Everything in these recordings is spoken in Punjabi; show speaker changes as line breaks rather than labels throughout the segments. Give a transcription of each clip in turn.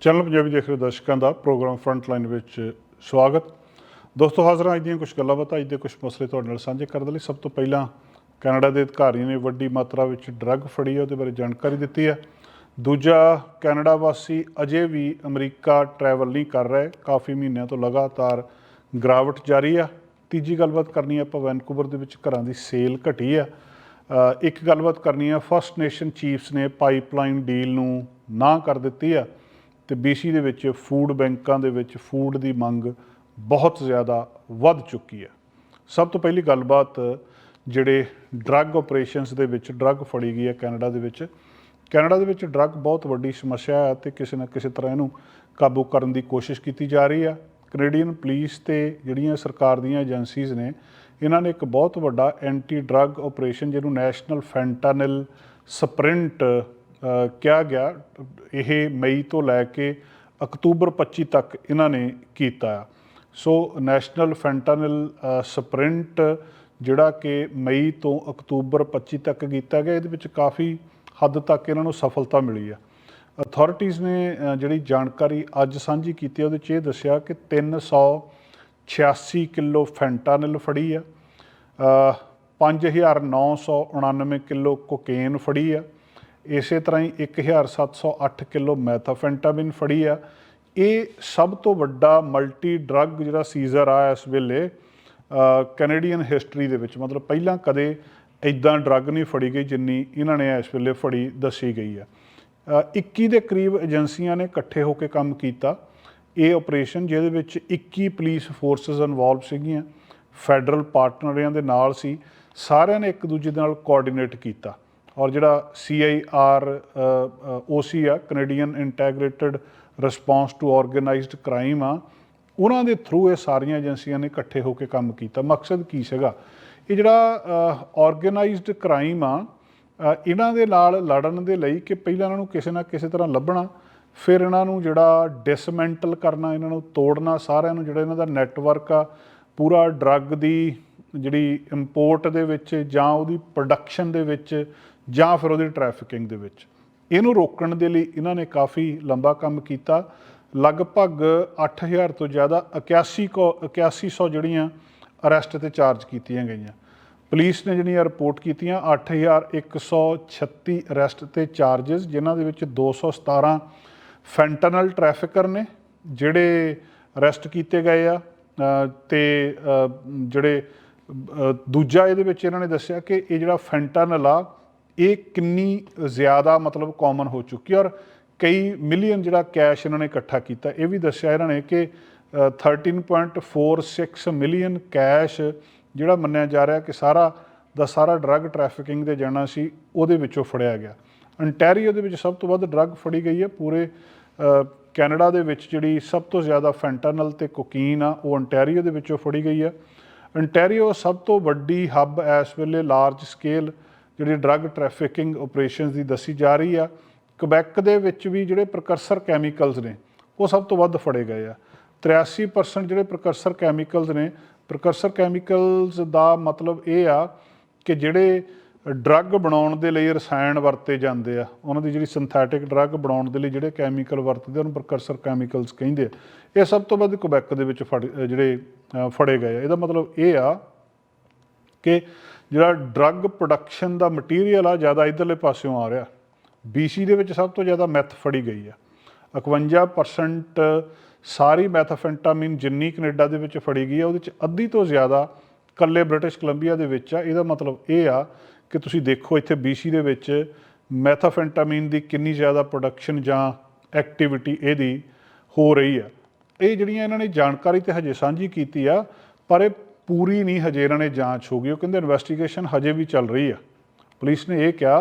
ਚੈਨਲ ਪੰਜਾਬੀ ਦੇਖ ਰਹੇ ਦਰਸ਼ਕਾਂ ਦਾ ਪ੍ਰੋਗਰਾਮ ਫਰੰਟਲਾਈਨ ਵਿੱਚ ਸਵਾਗਤ। ਦੋਸਤੋ, ਹਾਜ਼ਰ ਅੱਜ ਦੀਆਂ ਕੁਝ ਗੱਲਾਂ ਬਾਤਾਂ, ਅੱਜ ਦੇ ਕੁਝ ਮਸਲੇ ਤੁਹਾਡੇ ਨਾਲ ਸਾਂਝੇ ਕਰਨ ਦੇ ਲਈ। ਸਭ ਤੋਂ ਪਹਿਲਾਂ ਕੈਨੇਡਾ ਦੇ ਅਧਿਕਾਰੀਆਂ ਨੇ ਵੱਡੀ ਮਾਤਰਾ ਵਿੱਚ ਡਰੱਗ ਫੜੀ ਹੈ, ਉਹਦੇ ਬਾਰੇ ਜਾਣਕਾਰੀ ਦਿੱਤੀ ਹੈ। ਦੂਜਾ, ਕੈਨੇਡਾ ਵਾਸੀ ਅਜੇ ਵੀ ਅਮਰੀਕਾ ਟਰੈਵਲ ਨਹੀਂ ਕਰ ਰਹੇ, ਕਾਫੀ ਮਹੀਨਿਆਂ ਤੋਂ ਲਗਾਤਾਰ ਗਿਰਾਵਟ ਜਾਰੀ ਆ ਤੀਜੀ ਗੱਲਬਾਤ ਕਰਨੀ ਹੈ, ਆਪਾਂ ਵੈਨਕੂਵਰ ਦੇ ਵਿੱਚ ਘਰਾਂ ਦੀ ਸੇਲ ਘਟੀ ਆ ਇੱਕ ਗੱਲਬਾਤ ਕਰਨੀ ਆ ਫਸਟ ਨੇਸ਼ਨ ਚੀਫਸ ਨੇ ਪਾਈਪਲਾਈਨ ਡੀਲ ਨੂੰ ਨਾ ਕਰ ਦਿੱਤੀ ਆ ਤੇ BC ਦੇ ਵਿੱਚ ਫੂਡ ਬੈਂਕਾਂ ਦੇ ਵਿੱਚ ਫੂਡ ਦੀ ਮੰਗ ਬਹੁਤ ਜ਼ਿਆਦਾ ਵੱਧ ਚੁੱਕੀ ਹੈ। ਸਭ ਤੋਂ ਪਹਿਲੀ ਗੱਲਬਾਤ ਜਿਹੜੇ ਡਰੱਗ ਆਪਰੇਸ਼ਨਸ ਦੇ ਵਿੱਚ ਡਰੱਗ ਫੜੀ ਗਈ ਹੈ ਕੈਨੇਡਾ ਦੇ ਵਿੱਚ। ਕੈਨੇਡਾ ਦੇ ਵਿੱਚ ਡਰੱਗ ਬਹੁਤ ਵੱਡੀ ਸਮੱਸਿਆ ਹੈ ਤੇ ਕਿਸੇ ਨਾ ਕਿਸੇ ਤਰ੍ਹਾਂ ਇਹਨੂੰ ਕਾਬੂ ਕਰਨ ਦੀ ਕੋਸ਼ਿਸ਼ ਕੀਤੀ ਜਾ ਰਹੀ ਆ ਕੈਨੇਡੀਅਨ ਪੁਲਿਸ ਤੇ ਜਿਹੜੀਆਂ ਸਰਕਾਰ ਦੀਆਂ ਏਜੰਸੀਜ਼ ਨੇ, ਇਹਨਾਂ ਨੇ ਇੱਕ ਬਹੁਤ ਵੱਡਾ ਐਂਟੀ ਡਰੱਗ ਆਪਰੇਸ਼ਨ ਜਿਹਨੂੰ ਨੈਸ਼ਨਲ ਫੈਂਟਾਨਿਲ ਸਪ੍ਰਿੰਟ ਕਿਹਾ ਗਿਆ ਇਹ ਮਈ ਤੋਂ ਲੈ ਕੇ ਅਕਤੂਬਰ 25 ਤੱਕ ਇਹਨਾਂ ਨੇ ਕੀਤਾ ਆ। So national fentanyl uh, sprint ਜਿਹੜਾ ਕਿ ਮਈ ਤੋਂ ਅਕਤੂਬਰ 25 ਤੱਕ ਕੀਤਾ ਗਿਆ ਇਹਦੇ ਵਿੱਚ ਕਾਫੀ ਹੱਦ ਤੱਕ ਇਹਨਾਂ ਨੂੰ ਸਫਲਤਾ ਮਿਲੀ ਆ। ਅਥਾਰਟੀਆਂ ਨੇ ਜਿਹੜੀ ਜਾਣਕਾਰੀ ਅੱਜ ਸਾਂਝੀ ਕੀਤੀ ਉਹਦੇ 'ਚ ਇਹ ਦੱਸਿਆ ਕਿ 386 ਕਿਲੋ ਫੈਂਟਾਨਿਲ ਫੜੀ ਆ। ਅ, 5999 ਕਿਲੋ ਕੋਕੇਨ ਫੜੀ ਆ। ਇਸੇ ਤਰ੍ਹਾਂ ਹੀ 1708 ਕਿਲੋ ਮੈਥਾਫੈਂਟਾਮਿਨ ਫੜੀ ਆ। ਇਹ ਸਭ ਤੋਂ ਵੱਡਾ ਮਲਟੀ ਡਰੱਗ ਜਿਹੜਾ ਸੀਜ਼ਰ ਆ ਇਸ ਵੇਲੇ ਕੈਨੇਡੀਅਨ ਹਿਸਟਰੀ ਦੇ ਵਿੱਚ। ਮਤਲਬ ਪਹਿਲਾਂ ਕਦੇ ਇਦਾਂ ਡਰੱਗ ਨਹੀਂ ਫੜੀ ਗਈ ਜਿੰਨੀ ਇਹਨਾਂ ਨੇ ਇਸ ਵੇਲੇ ਫੜੀ ਦੱਸੀ ਗਈ ਆ। ਅ, 21 ਦੇ ਕਰੀਬ ਏਜੰਸੀਆਂ ਨੇ ਇਕੱਠੇ ਹੋ ਕੇ ਕੰਮ ਕੀਤਾ। ਇਹ ਆਪਰੇਸ਼ਨ ਜਿਹਦੇ ਵਿੱਚ 21 ਪੁਲਿਸ ਫੋਰਸਸ ਇਨਵੋਲਵ ਸੀਗੀਆਂ ਫੈਡਰਲ ਪਾਰਟਨਰਾਂ ਦੇ ਨਾਲ ਸੀ। ਸਾਰਿਆਂ ਨੇ ਇੱਕ ਦੂਜੇ ਨਾਲ ਕੋਆਰਡੀਨੇਟ ਕੀਤਾ। ਔਰ ਜਿਹੜਾ CIR OC ਆ Canadian integrated response to organised crime ਆ, ਉਹਨਾਂ ਦੇ ਥਰੂ ਇਹ ਸਾਰੀਆਂ ਏਜੰਸੀਆਂ ਨੇ ਇਕੱਠੇ ਹੋ ਕੇ ਕੰਮ ਕੀਤਾ। ਮਕਸਦ ਕੀ ਸੀਗਾ? ਇਹ ਜਿਹੜਾ ਆਰਗੇਨਾਈਜ਼ਡ ਕ੍ਰਾਈਮ ਆ ਇਹਨਾਂ ਦੇ ਨਾਲ ਲੜਨ ਦੇ ਲਈ ਕਿ ਪਹਿਲਾਂ ਇਹਨਾਂ ਨੂੰ ਕਿਸੇ ਨਾ ਕਿਸੇ ਤਰ੍ਹਾਂ ਲੱਭਣਾ, ਫਿਰ ਇਹਨਾਂ ਨੂੰ ਜਿਹੜਾ ਡਿਸਮੈਂਟਲ ਕਰਨਾ, ਇਹਨਾਂ ਨੂੰ ਤੋੜਨਾ, ਸਾਰਿਆਂ ਨੂੰ ਜਿਹੜਾ ਇਹਨਾਂ ਦਾ ਨੈਟਵਰਕ ਆ, ਪੂਰਾ ਡਰੱਗ ਦੀ ਜਿਹੜੀ ਇੰਪੋਰਟ ਦੇ ਵਿੱਚ ਜਾਂ ਉਹਦੀ ਪ੍ਰੋਡਕਸ਼ਨ ਦੇ ਵਿੱਚ ਜਾਂ ਫਿਰ ਉਹਦੀ ਟ੍ਰੈਫਿਕਿੰਗ ਦੇ ਵਿੱਚ। ਇਹਨੂੰ ਰੋਕਣ ਦੇ ਲਈ ਇਹਨਾਂ ਨੇ ਕਾਫੀ ਲੰਬਾ ਕੰਮ ਕੀਤਾ। ਲਗਭਗ 8000 ਤੋਂ ਜ਼ਿਆਦਾ 81 ਕੋ 8100 ਜਿਹੜੀਆਂ ਅਰੈਸਟ ਤੇ ਚਾਰਜ ਕੀਤੀਆਂ ਗਈਆਂ। ਪੁਲਿਸ ਨੇ ਜਿਹੜੀਆਂ ਰਿਪੋਰਟ ਕੀਤੀਆਂ 8136 ਅਰੈਸਟ ਤੇ ਚਾਰजेस ਜਿਨ੍ਹਾਂ ਦੇ ਵਿੱਚ 217 ਫੈਂਟਨਲ ਟ੍ਰੈਫਿਕਰ ਨੇ ਜਿਹੜੇ ਅਰੈਸਟ ਕੀਤੇ ਗਏ ਆ। ਅ, ਤੇ ਜਿਹੜੇ ਦੂਜਾ ਇਹਦੇ ਵਿੱਚ ਇਹਨਾਂ ਨੇ ਦੱਸਿਆ ਕਿ ਇਹ ਜਿਹੜਾ ਫੈਂਟਨਲ ਆ ਇਹ ਕਿੰਨੀ ਜ਼ਿਆਦਾ ਮਤਲਬ ਕਾਮਨ ਹੋ ਚੁੱਕੀ ਔਰ ਕਈ ਮਿਲੀਅਨ ਜਿਹੜਾ ਕੈਸ਼ ਇਹਨਾਂ ਨੇ ਇਕੱਠਾ ਕੀਤਾ ਇਹ ਵੀ ਦੱਸਿਆ ਇਹਨਾਂ ਨੇ ਕਿ ਅ, 13.46 ਮਿਲੀਅਨ ਕੈਸ਼ ਜਿਹੜਾ ਮੰਨਿਆ ਜਾ ਰਿਹਾ ਕਿ ਸਾਰਾ ਦਾ ਸਾਰਾ ਡਰੱਗ ਟ੍ਰੈਫਿਕਿੰਗ ਦੇ ਜਾਣਾ ਸੀ ਉਹਦੇ ਵਿੱਚੋਂ ਫੜਿਆ ਗਿਆ। ਅੰਟੈਰੀਓ ਦੇ ਵਿੱਚ ਸਭ ਤੋਂ ਵੱਧ ਡਰੱਗ ਫੜੀ ਗਈ ਹੈ ਪੂਰੇ ਕੈਨੇਡਾ ਦੇ ਵਿੱਚ ਜਿਹੜੀ ਸਭ ਤੋਂ ਜ਼ਿਆਦਾ ਫੈਂਟਨਲ ਤੇ ਕੋਕੀਨ ਆ ਉਹ ਅੰਟੈਰੀਓ ਦੇ ਵਿੱਚੋਂ ਫੜੀ ਗਈ ਹੈ। ਅੰਟੈਰੀਓ ਸਭ ਤੋਂ ਵੱਡੀ ਹੱਬ ਇਸ ਵੇਲੇ ਲਾਰਜ ਸਕੇਲ ਜਿਹੜੀ ਡਰੱਗ ਟ੍ਰੈਫਿਕਿੰਗ ਆਪਰੇਸ਼ਨਸ ਦੀ ਦੱਸੀ ਜਾ ਰਹੀ ਆ ਕੁਬੈਕ ਦੇ ਵਿੱਚ ਵੀ ਜਿਹੜੇ ਪ੍ਰਕਰਸਰ ਕੈਮੀਕਲਸ ਨੇ ਉਹ ਸਭ ਤੋਂ ਵੱਧ ਫੜੇ ਗਏ ਆ। 83% ਜਿਹੜੇ ਪ੍ਰਕਰਸਰ ਕੈਮੀਕਲਸ ਨੇ ਪ੍ਰਕਰਸਰ ਕੈਮੀਕਲਸ ਦਾ ਮਤਲਬ ਇਹ ਆ ਕਿ ਜਿਹੜੇ ਡਰੱਗ ਬਣਾਉਣ ਦੇ ਲਈ ਰਸਾਇਣ ਵਰਤੇ ਜਾਂਦੇ ਆ ਉਹਨਾਂ ਦੀ ਜਿਹੜੀ ਸਿੰਥੈਟਿਕ ਡਰੱਗ ਬਣਾਉਣ ਦੇ ਲਈ ਜਿਹੜੇ ਕੈਮੀਕਲ ਵਰਤਦੇ ਆ, ਉਹਨੂੰ ਪ੍ਰਕਰਸਰ ਕੈਮੀਕਲਸ ਕਹਿੰਦੇ ਆ। ਇਹ ਸਭ ਤੋਂ ਵੱਧ ਕੁਬੈਕ ਦੇ ਵਿੱਚ ਫੜ ਜਿਹੜੇ ਫੜੇ ਗਏ ਆ। ਇਹਦਾ ਮਤਲਬ ਇਹ ਆ ਕਿ ਜਿਹੜਾ ਡਰੱਗ ਪ੍ਰੋਡਕਸ਼ਨ ਦਾ ਮਟੀਰੀਅਲ ਆ, ਜ਼ਿਆਦਾ ਇਧਰਲੇ ਪਾਸਿਓਂ ਆ ਰਿਹਾ। BC ਦੇ ਵਿੱਚ ਸਭ ਤੋਂ ਜ਼ਿਆਦਾ ਮੈਥ ਫੜੀ ਗਈ ਆ। 51% ਸਾਰੀ ਮੈਥਾਫੈਂਟਾਮਿਨ ਜਿੰਨੀ ਕੈਨੇਡਾ ਦੇ ਵਿੱਚ ਫੜੀ ਗਈ ਆ, ਉਹਦੇ ਚ ਅੱਧੀ ਤੋਂ ਜ਼ਿਆਦਾ ਕੱਲੇ ਬ੍ਰਿਟਿਸ਼ ਕੋਲੰਬੀਆ ਦੇ ਵਿੱਚ ਆ। ਇਹਦਾ ਮਤਲਬ ਇਹ ਆ ਕਿ ਤੁਸੀਂ ਦੇਖੋ ਇੱਥੇ BC ਦੇ ਵਿੱਚ ਮੈਥਾਫੈਂਟਾਮਿਨ ਦੀ ਕਿੰਨੀ ਜ਼ਿਆਦਾ ਪ੍ਰੋਡਕਸ਼ਨ ਜਾਂ ਐਕਟੀਵਿਟੀ ਇਹਦੀ ਹੋ ਰਹੀ ਆ। ਇਹ ਜਿਹੜੀਆਂ ਇਹਨਾਂ ਨੇ ਜਾਣਕਾਰੀ ਤੇ ਹਜੇ ਸਾਂਝੀ ਕੀਤੀ ਆ, ਪਰ ਇਹ ਪੂਰੀ ਨਹੀਂ, ਹਜੇ ਇਹਨਾਂ ਨੇ ਜਾਂਚ ਹੋ ਗਈ। ਉਹ ਕਹਿੰਦੇ ਇਨਵੈਸਟੀਗੇਸ਼ਨ ਹਜੇ ਵੀ ਚੱਲ ਰਹੀ ਆ। ਪੁਲਿਸ ਨੇ ਇਹ ਕਿਹਾ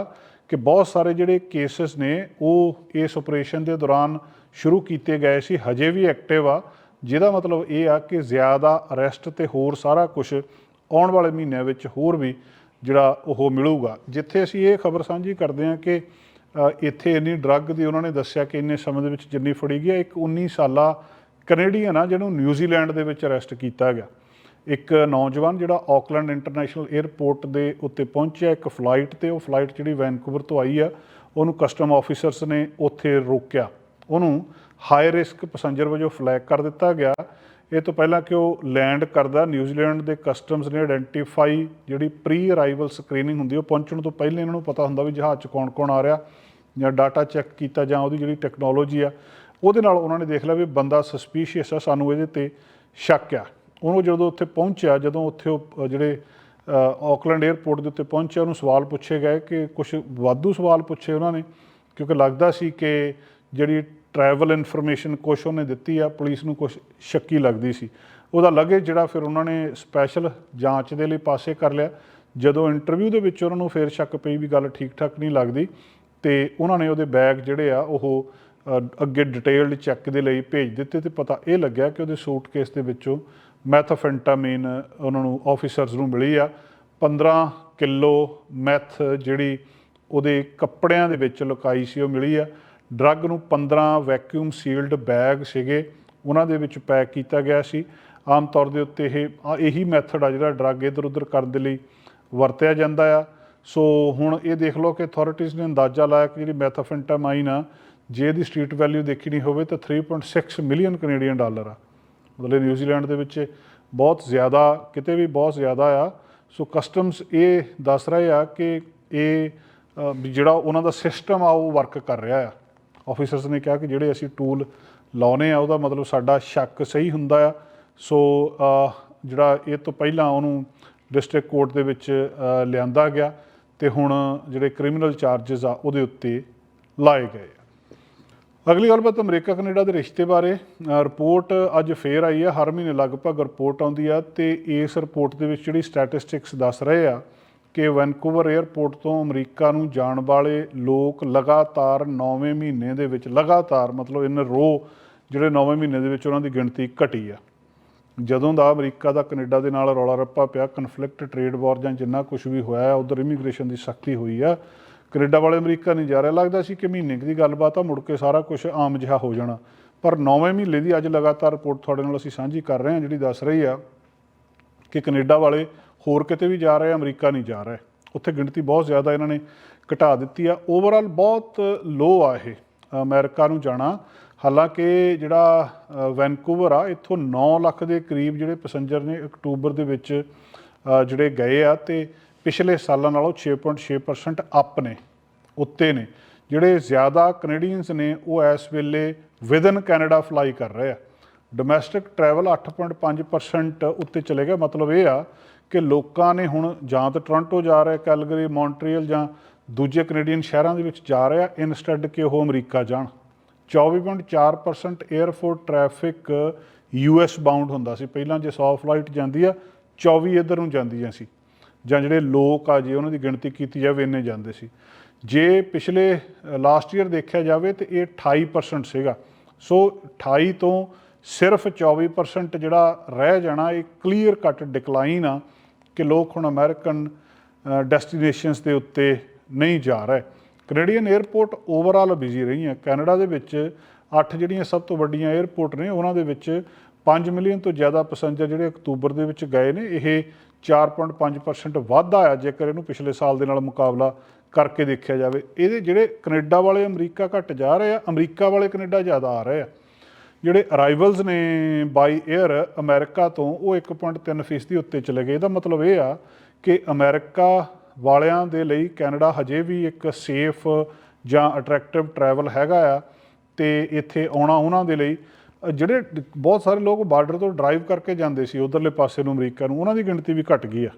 ਕਿ ਬਹੁਤ ਸਾਰੇ ਜਿਹੜੇ ਕੇਸਸ ਨੇ, ਉਹ ਇਸ ਆਪਰੇਸ਼ਨ ਦੇ ਦੌਰਾਨ ਸ਼ੁਰੂ ਕੀਤੇ ਗਏ ਸੀ, ਹਜੇ ਵੀ ਐਕਟਿਵ ਆ। ਜਿਹਦਾ ਮਤਲਬ ਇਹ ਆ ਕਿ ਜ਼ਿਆਦਾ ਅਰੈਸਟ ਤੇ ਹੋਰ ਸਾਰਾ ਕੁਝ ਆਉਣ ਵਾਲੇ ਮਹੀਨਿਆਂ ਵਿੱਚ ਹੋਰ ਵੀ ਜਿਹੜਾ ਉਹ ਮਿਲੂਗਾ। ਜਿੱਥੇ ਅਸੀਂ ਇਹ ਖਬਰ ਸਾਂਝੀ ਕਰਦੇ ਹਾਂ ਕਿ ਇੱਥੇ ਇੰਨੀ ਡਰੱਗ ਦੀ ਉਹਨਾਂ ਨੇ ਦੱਸਿਆ ਕਿ ਇੰਨੇ ਸਮੇਂ ਦੇ ਵਿੱਚ ਜਿੰਨੀ ਫੜੀ ਗਈ ਇੱਕ 19 ਸਾਲਾ ਕੈਨੇਡੀਅਨ ਆ, ਜਿਹਨੂੰ ਨਿਊਜ਼ੀਲੈਂਡ ਦੇ ਵਿੱਚ ਅਰੈਸਟ ਕੀਤਾ ਗਿਆ। ਇੱਕ ਨੌਜਵਾਨ ਜਿਹੜਾ ਆਕਲੈਂਡ ਇੰਟਰਨੈਸ਼ਨਲ 에ਅਰਪੋਰਟ ਦੇ ਉੱਤੇ ਪਹੁੰਚਿਆ, ਇੱਕ ਫਲਾਈਟ ਤੇ ਉਹ ਫਲਾਈਟ ਜਿਹੜੀ ਵੈਨਕੂਵਰ ਤੋਂ ਆਈ ਆ, ਉਹਨੂੰ ਕਸਟਮ ਆਫੀਸਰਸ ਨੇ ਉੱਥੇ ਰੋਕਿਆ। ਉਹਨੂੰ ਹਾਈ ਰਿਸਕ ਪੈਸੇਂਜਰ ਵਜੋਂ ਫਲੈਗ ਕਰ ਦਿੱਤਾ ਗਿਆ। ਇਹ ਤੋਂ ਪਹਿਲਾਂ ਕਿ ਉਹ ਲੈਂਡ ਕਰਦਾ, ਨਿਊਜ਼ੀਲੈਂਡ ਦੇ ਕਸਟਮਸ ਨੇ ਆਇਡੈਂਟੀਫਾਈ ਜਿਹੜੀ ਪ੍ਰੀ ਅਰਾਈਵਲ ਸਕਰੀਨਿੰਗ ਹੁੰਦੀ ਉਹ ਪਹੁੰਚਣ ਤੋਂ ਪਹਿਲਾਂ ਇਹਨਾਂ ਨੂੰ ਪਤਾ ਹੁੰਦਾ ਵੀ ਜਹਾਜ਼ 'ਚ ਕੌਣ-ਕੌਣ ਆ ਰਿਹਾ ਜਾਂ ਡਾਟਾ ਚੈੱਕ ਕੀਤਾ ਜਾਂ ਉਹਦੀ ਜਿਹੜੀ ਟੈਕਨੋਲੋਜੀ ਆ, ਉਹਦੇ ਨਾਲ ਉਹਨਾਂ ਨੇ ਦੇਖ ਲਿਆ ਵੀ ਬੰਦਾ ਸਸਪੀਸ਼ੀਅਸ ਆ, ਸਾਨੂੰ ਇਹਦੇ ਤੇ ਸ਼ੱਕ ਆ। ਉਹਨੂੰ ਜਦੋਂ ਉੱਥੇ ਪਹੁੰਚਿਆ ਜਦੋਂ ਉੱਥੇ ਉਹ ਜਿਹੜੇ ਅ, ਆਕਲੈਂਡ 에ਅਰਪੋਰਟ ਦੇ ਉੱਤੇ ਪਹੁੰਚਿਆ ਉਹਨੂੰ ਸਵਾਲ ਪੁੱਛੇ ਗਏ ਕਿ ਕੁਝ ਵਾਧੂ ਸਵਾਲ ਪੁੱਛੇ ਉਹਨਾਂ ਨੇ ਕਿਉਂਕਿ ਲੱਗਦਾ ਸੀ ਕਿ ਜਿਹੜੀ ਟਰੈਵਲ ਇਨਫੋਰਮੇਸ਼ਨ ਕੁਛ ਉਹਨੇ ਦਿੱਤੀ ਆ ਪੁਲਿਸ ਨੂੰ ਕੁਛ ਸ਼ੱਕੀ ਲੱਗਦੀ ਸੀ। ਉਹਦਾ ਲੱਗੇ ਜਿਹੜਾ ਫਿਰ ਉਹਨਾਂ ਨੇ ਸਪੈਸ਼ਲ ਜਾਂਚ ਦੇ ਲਈ ਪਾਸੇ ਕਰ ਲਿਆ। ਜਦੋਂ ਇੰਟਰਵਿਊ ਦੇ ਵਿੱਚ ਉਹਨਾਂ ਨੂੰ ਫਿਰ ਸ਼ੱਕ ਪਈ ਵੀ ਗੱਲ ਠੀਕ ਠਾਕ ਨਹੀਂ ਲੱਗਦੀ ਤੇ ਉਹਨਾਂ ਨੇ ਉਹਦੇ ਬੈਗ ਜਿਹੜੇ ਆ ਉਹ ਅੱਗੇ ਡਿਟੇਲਡ ਚੈੱਕ ਦੇ ਲਈ ਭੇਜ ਦਿੱਤੇ ਤੇ ਪਤਾ ਇਹ ਲੱਗਿਆ ਕਿ ਉਹਦੇ ਸੂਟਕੇਸ ਦੇ ਵਿੱਚੋਂ ਮੈਥੋਫੈਂਟਾਮੀਨ ਉਹਨਾਂ ਨੂੰ ਆਫੀਸਰਸ ਨੂੰ ਮਿਲੀ ਆ। 15 ਕਿਲੋ ਮੈਥ ਜਿਹੜੀ ਉਹਦੇ ਕੱਪੜਿਆਂ ਦੇ ਵਿੱਚ ਲੁਕਾਈ ਸੀ, ਉਹ ਮਿਲੀ ਆ। ਡਰੱਗ ਨੂੰ 15 ਵੈਕਿਊਮ ਸੀਲਡ ਬੈਗ ਸੀਗੇ, ਉਹਨਾਂ ਦੇ ਵਿੱਚ ਪੈਕ ਕੀਤਾ ਗਿਆ ਸੀ। ਆਮ ਤੌਰ ਦੇ ਉੱਤੇ ਇਹ ਆ, ਇਹੀ ਮੈਥਡ ਆ ਜਿਹੜਾ ਡਰੱਗ ਇਧਰ ਉਧਰ ਕਰਨ ਦੇ ਲਈ ਵਰਤਿਆ ਜਾਂਦਾ ਆ। ਸੋ ਹੁਣ ਇਹ ਦੇਖ ਲਓ ਕਿ ਅਥਾਰਟੀਜ਼ ਨੇ ਅੰਦਾਜ਼ਾ ਲਾਇਆ ਕਿ ਜਿਹੜੀ ਮੈਥਾਫੈਂਟਾਮਾਈਨ ਆ, ਜੇ ਇਹਦੀ ਸਟਰੀਟ ਵੈਲਿਊ ਦੇਖਣੀ ਹੋਵੇ ਤਾਂ 3.6 ਮਿਲੀਅਨ ਕੈਨੇਡੀਅਨ ਡਾਲਰ ਆ। ਮਤਲਬ ਨਿਊਜ਼ੀਲੈਂਡ ਦੇ ਵਿੱਚ ਬਹੁਤ ਜ਼ਿਆਦਾ, ਕਿਤੇ ਵੀ ਬਹੁਤ ਜ਼ਿਆਦਾ ਆ। ਸੋ ਕਸਟਮਸ ਇਹ ਦੱਸ ਰਹੇ ਆ ਕਿ ਇਹ ਵੀ ਜਿਹੜਾ ਉਹਨਾਂ ਦਾ ਸਿਸਟਮ ਆ, ਉਹ ਵਰਕ ਕਰ ਰਿਹਾ ਆ। ਆਫੀਸਰਸ ਨੇ ਕਿਹਾ ਕਿ ਜਿਹੜੇ ਅਸੀਂ ਟੂਲ ਲਾਉਨੇ ਆ, ਉਹਦਾ ਮਤਲਬ ਸਾਡਾ ਸ਼ੱਕ ਸਹੀ ਹੁੰਦਾ ਆ। ਸੋ ਜਿਹੜਾ ਇਹ ਤੋਂ ਪਹਿਲਾਂ ਉਹਨੂੰ ਡਿਸਟ੍ਰਿਕਟ ਕੋਰਟ ਦੇ ਵਿੱਚ ਲਿਆਂਦਾ ਗਿਆ ਤੇ ਹੁਣ ਜਿਹੜੇ ਕ੍ਰਿਮੀਨਲ ਚਾਰजेस ਆ, ਉਹਦੇ ਉੱਤੇ ਲਾਏ ਗਏ ਆ। ਅਗਲੀ ਗੱਲਬਾਤ ਅਮਰੀਕਾ, ਕੈਨੇਡਾ ਦੇ ਰਿਸ਼ਤੇ ਬਾਰੇ। ਰਿਪੋਰਟ ਅੱਜ ਫੇਰ ਆਈ ਹੈ, ਹਰ ਮਹੀਨੇ ਲਗਭਗ ਰਿਪੋਰਟ ਆਉਂਦੀ ਆ ਤੇ ਇਸ ਰਿਪੋਰਟ ਦੇ ਵਿੱਚ ਜਿਹੜੀ ਸਟੈਟਿਸਟਿਕਸ ਦੱਸ ਰਹੇ ਆ ਕਿ ਵੈਨਕੂਵਰ 에ਅਰਪੋਰਟ ਤੋਂ ਅਮਰੀਕਾ ਨੂੰ ਜਾਣ ਵਾਲੇ ਲੋਕ ਲਗਾਤਾਰ 9ਵੇਂ ਮਹੀਨੇ ਦੇ ਵਿੱਚ, ਲਗਾਤਾਰ ਮਤਲਬ ਇਨ ਰੋ ਜਿਹੜੇ 9ਵੇਂ ਮਹੀਨੇ ਦੇ ਵਿੱਚ ਉਹਨਾਂ ਦੀ ਗਿਣਤੀ ਘਟੀ ਆ। ਜਦੋਂ ਦਾ ਅਮਰੀਕਾ ਦਾ, ਕੈਨੇਡਾ ਦੇ ਨਾਲ ਰੌਲਾ ਰੱਪਾ ਪਿਆ ਕਨਫਲਿਕਟ ਟ੍ਰੇਡ ਵਾਰ ਜਾਂ ਜਿੰਨਾ ਕੁਝ ਵੀ ਹੋਇਆ, ਉਧਰ ਇਮੀਗ੍ਰੇਸ਼ਨ ਦੀ ਸਖਤੀ ਹੋਈ ਆ ਕੈਨੇਡਾ ਵਾਲੇ ਅਮਰੀਕਾ ਨਹੀਂ ਜਾ ਰਿਹਾ। ਲੱਗਦਾ ਸੀ ਕਿ ਮਹੀਨੇ ਦੀ ਗੱਲਬਾਤ ਆ, ਮੁੜ ਕੇ ਸਾਰਾ ਕੁਝ ਆਮ ਜਿਹਾ ਹੋ ਜਾਣਾ। ਪਰ 9ਵੇਂ ਮਹੀਨੇ ਦੀ ਅੱਜ ਲਗਾਤਾਰ ਰਿਪੋਰਟ ਤੁਹਾਡੇ ਨਾਲ ਅਸੀਂ ਸਾਂਝੀ ਕਰ ਰਹੇ ਹਾਂ, ਜਿਹੜੀ ਦੱਸ ਰਹੀ ਆ ਕਿ ਕੈਨੇਡਾ ਵਾਲੇ ਹੋਰ ਕਿਤੇ ਵੀ ਜਾ ਰਹੇ ਆ, ਅਮਰੀਕਾ ਨਹੀਂ ਜਾ ਰਹੇ। ਉੱਥੇ ਗਿਣਤੀ ਬਹੁਤ ਜ਼ਿਆਦਾ ਇਹਨਾਂ ਨੇ ਘਟਾ ਦਿੱਤੀ ਆ। ਓਵਰਆਲ ਬਹੁਤ ਲੋ ਆ ਇਹ, ਅਮਰੀਕਾ ਨੂੰ ਜਾਣਾ। ਹਾਲਾਂਕਿ ਜਿਹੜਾ ਵੈਨਕੂਵਰ ਆ, ਇੱਥੋਂ 9 ਲੱਖ ਦੇ ਕਰੀਬ ਜਿਹੜੇ ਪੈਸੇਂਜਰ ਨੇ ਅਕਤੂਬਰ ਦੇ ਵਿੱਚ ਜਿਹੜੇ ਗਏ ਆ, ਤੇ ਪਿਛਲੇ ਸਾਲਾਂ ਨਾਲੋਂ 6.6% ਅਪ ਨੇ, ਉੱਤੇ ਨੇ। ਜਿਹੜੇ ਜ਼ਿਆਦਾ ਕੈਨੇਡੀਅਨਸ ਨੇ, ਉਹ ਇਸ ਵੇਲੇ ਵਿਦਨ ਕੈਨੇਡਾ ਫਲਾਈ ਕਰ ਰਹੇ ਆ। ਡੋਮੈਸਟਿਕ ਟਰੈਵਲ 8.5% ਉੱਤੇ ਚਲੇ ਗਿਆ। ਮਤਲਬ ਇਹ ਆ ਕਿ ਲੋਕਾਂ ਨੇ ਹੁਣ ਜਾਂ ਤਾਂ ਟੋਰਾਂਟੋ ਜਾ ਰਹੇ ਕੈਲਗਰੀ ਮੌਂਟਰੀਅਲ ਜਾਂ ਦੂਜੇ ਕੈਨੇਡੀਅਨ ਸ਼ਹਿਰਾਂ ਦੇ ਵਿੱਚ ਜਾ ਰਹੇ ਆ ਇਨਸਟੈਡ ਕਿ ਉਹ ਅਮਰੀਕਾ ਜਾਣ। 24.4% 에ਅਰਪੋਰਟ ਟ੍ਰੈਫਿਕ ਯੂਐਸ ਬਾਉਂਡ ਹੁੰਦਾ ਸੀ। ਪਹਿਲਾਂ ਜੇ 100 ਫਲਾਈਟ ਜਾਂਦੀ ਆ 24 ਇੱਧਰ ਨੂੰ ਜਾਂਦੀਆਂ ਸੀ। ਜਾਂ ਜਿਹੜੇ ਲੋਕ ਆ ਜੇ ਉਹਨਾਂ ਦੀ ਗਿਣਤੀ ਕੀਤੀ ਜਾਵੇ, ਇੰਨੇ ਜਾਂਦੇ ਸੀ। ਜੇ ਪਿਛਲੇ ਲਾਸਟ ਈਅਰ ਦੇਖਿਆ ਜਾਵੇ ਤੇ ਇਹ 28% ਸੀਗਾ। ਸੋ 28 ਤੋਂ ਸਿਰਫ 24% ਜਿਹੜਾ ਰਹਿ ਜਾਣਾ, ਇਹ ਕਲੀਅਰ ਕੱਟ ਡਿਕਲਾਈਨ ਆ ਕਿ ਲੋਕ ਹੁਣ ਅਮਰੀਕਨ ਡੈਸਟੀਨੇਸ਼ਨਸ ਦੇ ਉੱਤੇ ਨਹੀਂ ਜਾ ਰਹੇ। ਕੈਨੇਡੀਅਨ 에ਅਰਪੋਰਟ ਓਵਰਆਲ ਬਿਜ਼ੀ ਰਹੀਆਂ ਕੈਨੇਡਾ ਦੇ ਵਿੱਚ ਅੱਠ ਜਿਹੜੀਆਂ ਸਭ ਤੋਂ ਵੱਡੀਆਂ 에ਅਰਪੋਰਟ ਨੇ, ਉਹਨਾਂ ਦੇ ਵਿੱਚ 5 ਮਿਲੀਅਨ ਤੋਂ ਜ਼ਿਆਦਾ ਪੈਸੇਂਜਰ ਜਿਹੜੇ ਅਕਤੂਬਰ ਦੇ ਵਿੱਚ ਗਏ ਨੇ, ਇਹ 4.5% ਵਾਧਾ ਆ ਜੇਕਰ ਇਹਨੂੰ ਪਿਛਲੇ ਸਾਲ ਦੇ ਨਾਲ ਮੁਕਾਬਲਾ ਕਰਕੇ ਦੇਖਿਆ ਜਾਵੇ। ਇਹਦੇ ਜਿਹੜੇ ਕੈਨੇਡਾ ਵਾਲੇ ਅਮਰੀਕਾ ਘੱਟ ਜਾ ਰਹੇ ਆ, ਅਮਰੀਕਾ ਵਾਲੇ ਕੈਨੇਡਾ ਜ਼ਿਆਦਾ ਆ ਰਹੇ ਆ। ਜਿਹੜੇ ਅਰਾਈਵਲਸ ਨੇ ਬਾਈ 에ਅਰ ਅਮਰੀਕਾ ਤੋਂ, ਉਹ 1.3% ਫੀਸਦੀ ਉੱਤੇ ਚਲੇ ਗਏ। ਇਹਦਾ ਮਤਲਬ ਇਹ ਆ ਕਿ ਅਮਰੀਕਾ ਵਾਲਿਆਂ ਦੇ ਲਈ ਕੈਨੇਡਾ ਹਜੇ ਵੀ ਇੱਕ ਸੇਫ ਜਾਂ ਅਟਰੈਕਟਿਵ ਟਰੈਵਲ ਹੈਗਾ ਆ ਤੇ ਇੱਥੇ ਆਉਣਾ ਉਹਨਾਂ ਦੇ ਲਈ ਜਿਹੜੇ ਬਹੁਤ ਸਾਰੇ ਲੋਕ ਬਾਰਡਰ ਤੋਂ ਡਰਾਈਵ ਕਰਕੇ ਜਾਂਦੇ ਸੀ ਉਧਰਲੇ ਪਾਸੇ ਨੂੰ ਅਮਰੀਕਾ ਨੂੰ, ਉਹਨਾਂ ਦੀ ਗਿਣਤੀ ਵੀ ਘਟ ਗਈ ਆ।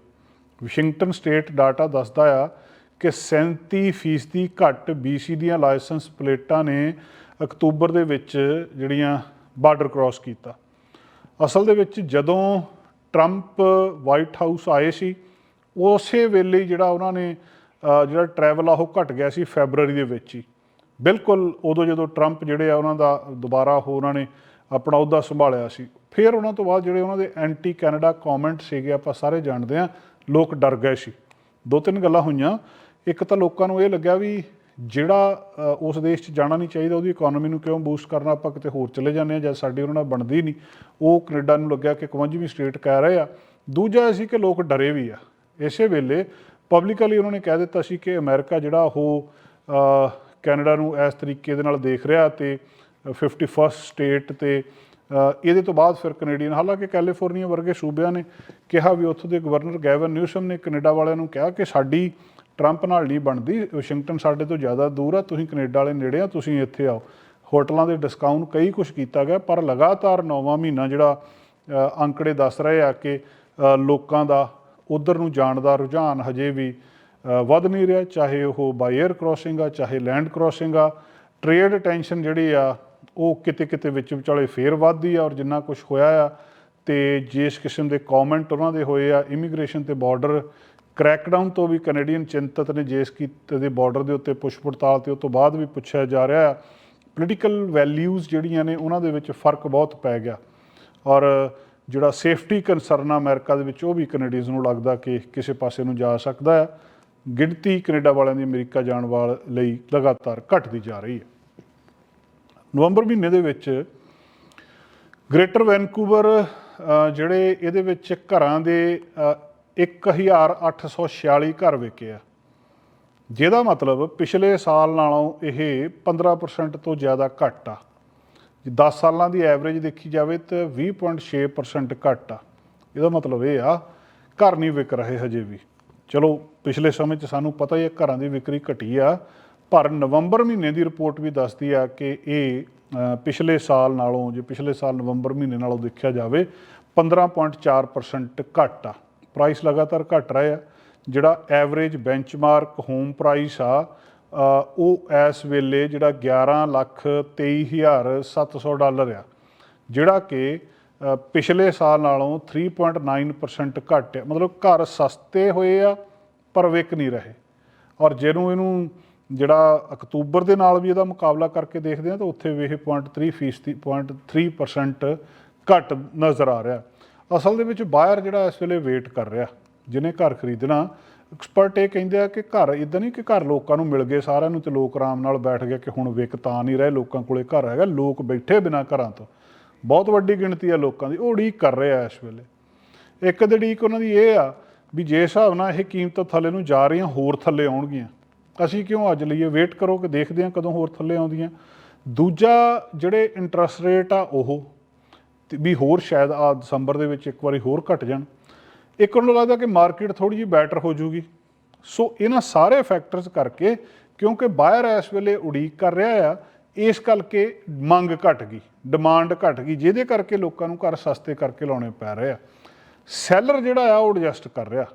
ਵਾਸ਼ਿੰਗਟਨ ਸਟੇਟ ਡਾਟਾ ਦੱਸਦਾ ਆ ਕਿ 37% ਫੀਸਦੀ ਘੱਟ BC ਦੀਆਂ ਲਾਇਸੈਂਸ ਪਲੇਟਾਂ ਨੇ ਅਕਤੂਬਰ ਦੇ ਵਿੱਚ ਜਿਹੜੀਆਂ ਬਾਰਡਰ ਕ੍ਰਾਸ ਕੀਤਾ। ਅਸਲ ਦੇ ਵਿੱਚ ਜਦੋਂ ਟਰੰਪ ਵਾਈਟ ਹਾਊਸ ਆਏ ਸੀ, ਉਸੇ ਵੇਲੇ ਜਿਹੜਾ ਉਹਨਾਂ ਨੇ ਜਿਹੜਾ ਟਰੈਵਲ ਆ ਉਹ ਘਟ ਗਿਆ ਸੀ ਫੈਬਰੂਅਰੀ ਦੇ ਵਿੱਚ ਹੀ। ਬਿਲਕੁਲ ਉਦੋਂ ਜਦੋਂ ਟਰੰਪ ਜਿਹੜੇ ਆ ਉਹਨਾਂ ਦਾ ਦੁਬਾਰਾ ਉਹ ਉਹਨਾਂ ਨੇ ਆਪਣਾ ਅਹੁਦਾ ਸੰਭਾਲਿਆ ਸੀ। ਫਿਰ ਉਹਨਾਂ ਤੋਂ ਬਾਅਦ ਜਿਹੜੇ ਉਹਨਾਂ ਦੇ ਐਂਟੀ ਕੈਨੇਡਾ ਕਮੈਂਟ ਸੀਗੇ, ਆਪਾਂ ਸਾਰੇ ਜਾਣਦੇ ਆ ਲੋਕ ਡਰ ਗਏ ਸੀ। ਦੋ ਤਿੰਨ ਗੱਲਾਂ ਹੋਈਆਂ। ਇੱਕ ਤਾਂ ਲੋਕਾਂ ਨੂੰ ਇਹ ਲੱਗਿਆ ਵੀ ਜਿਹੜਾ ਉਸ ਦੇਸ਼ 'ਚ ਜਾਣਾ ਨਹੀਂ ਚਾਹੀਦਾ, ਉਹਦੀ ਇਕਨੋਮੀ ਨੂੰ ਕਿਉਂ ਬੂਸਟ ਕਰਨਾ, ਆਪਾਂ ਕਿਤੇ ਹੋਰ ਚਲੇ ਜਾਂਦੇ ਆ ਜਦ ਸਾਡੀ ਉਹਨਾਂ ਨਾਲ ਬਣਦੀ ਨਹੀਂ। ਉਹ ਕੈਨੇਡਾ ਨੂੰ ਲੱਗਿਆ ਕਿ 51ਵੀਂ ਸਟੇਟ ਕਹਿ ਰਹੇ ਆ। ਦੂਜਾ ਇਹ ਸੀ ਕਿ ਲੋਕ ਡਰੇ ਵੀ ਆ। ਇਸੇ ਵੇਲੇ ਪਬਲਿਕਲੀ ਉਹਨਾਂ ਨੇ ਕਹਿ ਦਿੱਤਾ ਸੀ ਕਿ ਅਮਰੀਕਾ ਜਿਹੜਾ ਉਹ ਕੈਨੇਡਾ ਨੂੰ ਇਸ ਤਰੀਕੇ ਦੇ ਨਾਲ ਦੇਖ ਰਿਹਾ ਤੇ 51st ਸਟੇਟ ਤੇ ਇਹਦੇ ਤੋਂ ਬਾਅਦ ਫਿਰ ਕੈਨੇਡੀਅਨ ਹਾਲਾਂਕਿ ਕੈਲੀਫੋਰਨੀਆ ਵਰਗੇ ਸੂਬਿਆਂ ਨੇ ਕਿਹਾ ਵੀ ਉੱਥੋਂ ਦੇ ਗਵਰਨਰ ਗੈਵਨ ਨਿਊਸਮ ਨੇ ਕੈਨੇਡਾ ਵਾਲਿਆਂ ਨੂੰ ਕਿਹਾ ਕਿ ਸਾਡੀ ਟਰੰਪ ਨਾਲ ਨਹੀਂ ਬਣਦੀ ਵਾਸ਼ਿੰਗਟਨ ਸਾਡੇ ਤੋਂ ਜ਼ਿਆਦਾ ਦੂਰ ਆ, ਤੁਸੀਂ ਕੈਨੇਡਾ ਵਾਲੇ ਨੇੜੇ ਆ, ਤੁਸੀਂ ਇੱਥੇ ਆਓ। ਹੋਟਲਾਂ ਦੇ ਡਿਸਕਾਊਂਟ ਕਈ ਕੁਝ ਕੀਤਾ ਗਿਆ, ਪਰ ਲਗਾਤਾਰ ਨੌਵਾਂ ਮਹੀਨਾ ਜਿਹੜਾ ਅੰਕੜੇ ਦੱਸ ਰਹੇ ਆ ਕਿ ਲੋਕਾਂ ਦਾ ਉਧਰ ਨੂੰ ਜਾਣ ਦਾ ਰੁਝਾਨ ਹਜੇ ਵੀ ਵੱਧ ਨਹੀਂ ਰਿਹਾ, ਚਾਹੇ ਉਹ ਬਾਈ 에ਅਰ ਕ੍ਰਾਸਿੰਗ ਆ, ਚਾਹੇ ਲੈਂਡ ਕ੍ਰਾਸਿੰਗ ਆ। ਟ੍ਰੇਡ ਟੈਂਸ਼ਨ ਜਿਹੜੀ ਆ ਉਹ ਕਿਤੇ ਕਿਤੇ ਵਿੱਚ ਵਿਚਾਲੇ ਫੇਰ ਵੱਧਦੀ ਆ ਔਰ ਜਿੰਨਾ ਕੁਝ ਹੋਇਆ ਆ ਤੇ ਜਿਸ ਕਿਸਮ ਦੇ ਕਮੈਂਟ ਉਹਨਾਂ ਦੇ ਹੋਏ ਆ ਇਮੀਗ੍ਰੇਸ਼ਨ ਤੇ ਬਾਰਡਰ ਕ੍ਰੈਕਡਾਊਨ ਤੋਂ ਵੀ ਕੈਨੇਡੀਅਨ ਚਿੰਤਤ ਨੇ ਜਿਸ ਕੀਤੇ ਦੇ ਬਾਰਡਰ ਦੇ ਉੱਤੇ ਪੁੱਛ ਪੜਤਾਲ ਤੇ ਉਸ ਤੋਂ ਬਾਅਦ ਵੀ ਪੁੱਛਿਆ ਜਾ ਰਿਹਾ ਆ ਪੋਲੀਟੀਕਲ ਵੈਲਿਊਜ਼ ਜਿਹੜੀਆਂ ਨੇ ਉਹਨਾਂ ਦੇ ਵਿੱਚ ਫ਼ਰਕ ਬਹੁਤ ਪੈ ਗਿਆ। ਔਰ ਜਿਹੜਾ ਸੇਫਟੀ ਕੰਸਰਨ ਆ ਅਮਰੀਕਾ ਦੇ ਵਿੱਚ ਉਹ ਵੀ ਕੈਨੇਡੀਅਨਸ ਨੂੰ ਲੱਗਦਾ ਕਿ ਕਿਸੇ ਪਾਸੇ ਨੂੰ ਜਾ ਸਕਦਾ ਹੈ ਗਿਣਤੀ ਕੈਨੇਡਾ ਵਾਲਿਆਂ ਦੀ ਅਮਰੀਕਾ ਜਾਣ ਵਾਲ ਲਈ ਲਗਾਤਾਰ ਘਟਦੀ ਜਾ ਰਹੀ ਹੈ ਨਵੰਬਰ ਮਹੀਨੇ ਦੇ ਵਿੱਚ ਗ੍ਰੇਟਰ ਵੈਨਕੂਵਰ ਜਿਹੜੇ ਇਹਦੇ ਵਿੱਚ ਘਰਾਂ ਦੇ ਅ, 1846 ਘਰ ਵਿਕੇ ਆ। ਜਿਹਦਾ ਮਤਲਬ ਪਿਛਲੇ ਸਾਲ ਨਾਲੋਂ ਇਹ 15% ਤੋਂ ਜ਼ਿਆਦਾ ਘੱਟ ਆ। ਜੇ 10 ਸਾਲਾਂ ਦੀ ਐਵਰੇਜ ਦੇਖੀ ਜਾਵੇ ਤਾਂ 20.6% ਘੱਟ ਆ। ਇਹਦਾ ਮਤਲਬ ਇਹ ਆ ਘਰ ਨਹੀਂ ਵਿਕ ਰਹੇ ਹਜੇ ਵੀ। ਚਲੋ ਪਿਛਲੇ ਸਮੇਂ 'ਚ ਸਾਨੂੰ ਪਤਾ ਹੀ ਹੈ ਘਰਾਂ ਦੀ ਵਿਕਰੀ ਘਟੀ ਆ। ਪਰ ਨਵੰਬਰ ਮਹੀਨੇ ਦੀ ਰਿਪੋਰਟ ਵੀ ਦੱਸਦੀ ਆ ਕਿ ਇਹ ਪਿਛਲੇ ਸਾਲ ਨਾਲੋਂ, ਜੇ ਪਿਛਲੇ ਸਾਲ ਨਵੰਬਰ ਮਹੀਨੇ ਨਾਲੋਂ ਦੇਖਿਆ ਜਾਵੇ 15.4% ਘੱਟ ਆ। ਪ੍ਰਾਈਸ ਲਗਾਤਾਰ ਘਟ ਰਿਹਾ ਆ। ਜਿਹੜਾ ਐਵਰੇਜ ਬੈਂਚਮਾਰਕ ਹੋਮ ਪ੍ਰਾਈਸ ਆ ਉਹ ਇਸ ਵੇਲੇ ਜਿਹੜਾ 11 ਲੱਖ 23700 ਡਾਲਰ ਆ। ਜਿਹੜਾ ਕਿ ਪਿਛਲੇ ਸਾਲ ਨਾਲੋਂ 3.9% ਘੱਟ ਆ। ਮਤਲਬ ਘਰ ਸਸਤੇ ਹੋਏ ਆ, ਪਰ ਵਿਕ ਨਹੀਂ ਰਹੇ। ਔਰ ਜਿਹਨੂੰ ਇਹਨੂੰ ਜਿਹੜਾ ਅਕਤੂਬਰ ਦੇ ਨਾਲ ਵੀ ਇਹਦਾ ਮੁਕਾਬਲਾ ਕਰਕੇ ਦੇਖਦੇ ਆ ਤਾਂ ਉੱਥੇ ਵੀ ਇਹ 0.3 ਫੀਸਦੀ 0.3% ਘੱਟ ਨਜ਼ਰ ਆ ਰਿਹਾ। ਅਸਲ ਦੇ ਵਿੱਚ ਬਾਇਰ ਜਿਹੜਾ ਇਸ ਵੇਲੇ ਵੇਟ ਕਰ ਰਿਹਾ, ਜਿਹਨੇ ਘਰ ਖਰੀਦਣਾ ਐਕਸਪਰਟ ਇਹ ਕਹਿੰਦੇ ਆ ਕਿ ਘਰ ਇਦਾਂ ਨਹੀਂ ਕਿ ਘਰ ਲੋਕਾਂ ਨੂੰ ਮਿਲ ਗਏ ਸਾਰਿਆਂ ਨੂੰ ਤੇ ਲੋਕ ਆਰਾਮ ਨਾਲ ਬੈਠ ਗਏ ਕਿ ਹੁਣ ਵਿਕ ਤਾਂ ਨਹੀਂ ਰਹੇ, ਲੋਕਾਂ ਕੋਲੇ ਘਰ ਹੈਗਾ, ਲੋਕ ਬੈਠੇ ਬਿਨਾਂ ਘਰਾਂ ਤੋਂ। ਬਹੁਤ ਵੱਡੀ ਗਿਣਤੀ ਆ ਲੋਕਾਂ ਦੀ, ਉਹ ਉਡੀਕ ਕਰ ਰਹੇ ਆ ਇਸ ਵੇਲੇ। ਇੱਕ ਦੀ ਉਡੀਕ ਉਹਨਾਂ ਦੀ ਇਹ ਆ ਵੀ ਜੇ ਹਿਸਾਬ ਨਾਲ ਇਹ ਕੀਮਤਾਂ ਥੱਲੇ ਨੂੰ ਜਾ ਰਹੀਆਂ, ਹੋਰ ਥੱਲੇ ਆਉਣਗੀਆਂ। ਅਸੀਂ ਕਿਉਂ ਅੱਜ ਲਈਏ? ਵੇਟ ਕਰੋ ਕਿ ਦੇਖਦੇ ਹਾਂ ਕਦੋਂ ਹੋਰ ਥੱਲੇ ਆਉਂਦੀਆਂ। ਦੂਜਾ ਜਿਹੜੇ ਇੰਟਰਸਟ ਰੇਟ ਆ ਉਹ ਵੀ ਹੋਰ ਸ਼ਾਇਦ ਆ ਦਸੰਬਰ ਦੇ ਵਿੱਚ ਇੱਕ ਵਾਰੀ ਹੋਰ ਘਟ ਜਾਣ। ਇੱਕ ਨੂੰ ਲੱਗਦਾ ਕਿ ਮਾਰਕੀਟ ਥੋੜੀ ਜਿਹੀ ਬੈਟਰ ਹੋ ਜਾਊਗੀ ਸੋ ਇਹਨਾਂ ਸਾਰੇ ਫੈਕਟਰਸ ਕਰਕੇ ਕਿਉਂਕਿ ਬਾਇਰ ਇਸ ਵੇਲੇ ਉਡੀਕ ਕਰ ਰਿਹਾ ਆ, ਇਸ ਕਰਕੇ ਮੰਗ ਘਟ ਗਈ ਡਿਮਾਂਡ ਘਟ ਗਈ, ਜਿਹਦੇ ਕਰਕੇ ਲੋਕਾਂ ਨੂੰ ਘਰ ਸਸਤੇ ਕਰਕੇ ਲਾਉਣੇ ਪੈ ਰਹੇ ਆ। ਸੈਲਰ ਜਿਹੜਾ ਆ ਉਹ ਐਡਜਸਟ ਕਰ ਰਿਹਾ,